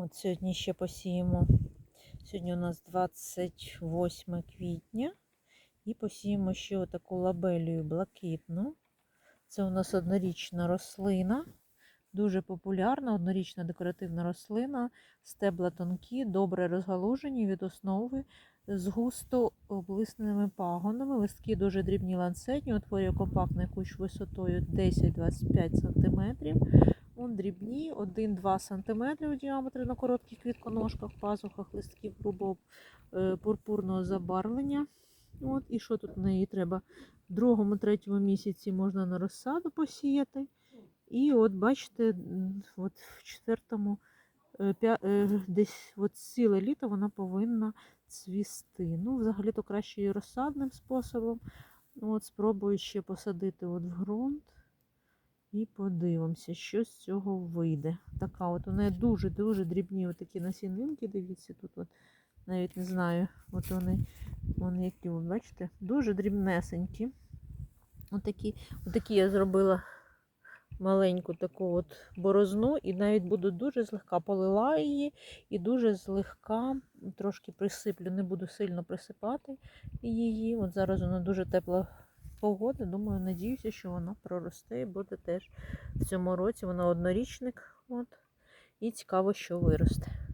От сьогодні ще посіємо. Сьогодні у нас 28 квітня. І посіємо ще отаку лабелію блакитну. Це у нас однорічна рослина. Дуже популярна, однорічна декоративна рослина. Стебла тонкі, добре розгалужені від основи з густо облисненими пагонами. Листки дуже дрібні ланцетні, утворює компактний кущ висотою 10-25 см. Он дрібні, 1-2 см у діаметрі на коротких квітконожках, пазухах листків грубого е, пурпурного забарвлення. От, і що тут в неї треба? В другому-третьому місяці можна на розсаду посіяти. І от бачите, от в четвертому, е, е, десь от ціле літо вона повинна цвісти. Ну, взагалі-то краще і розсадним способом. От, спробую ще посадити от в ґрунт. І подивимося, що з цього вийде. Така от у неї дуже-дуже дрібні такі насінинки. Дивіться, тут от навіть не знаю, от вони, вони які, от, бачите, дуже дрібнесенькі. Отакі, отакі я зробила маленьку таку от борозну, і навіть буду дуже злегка полила її і дуже злегка трошки присиплю. Не буду сильно присипати її. От зараз вона дуже тепла погода. Думаю, надіюся, що вона проросте і буде теж в цьому році. Вона однорічник. От. І цікаво, що виросте.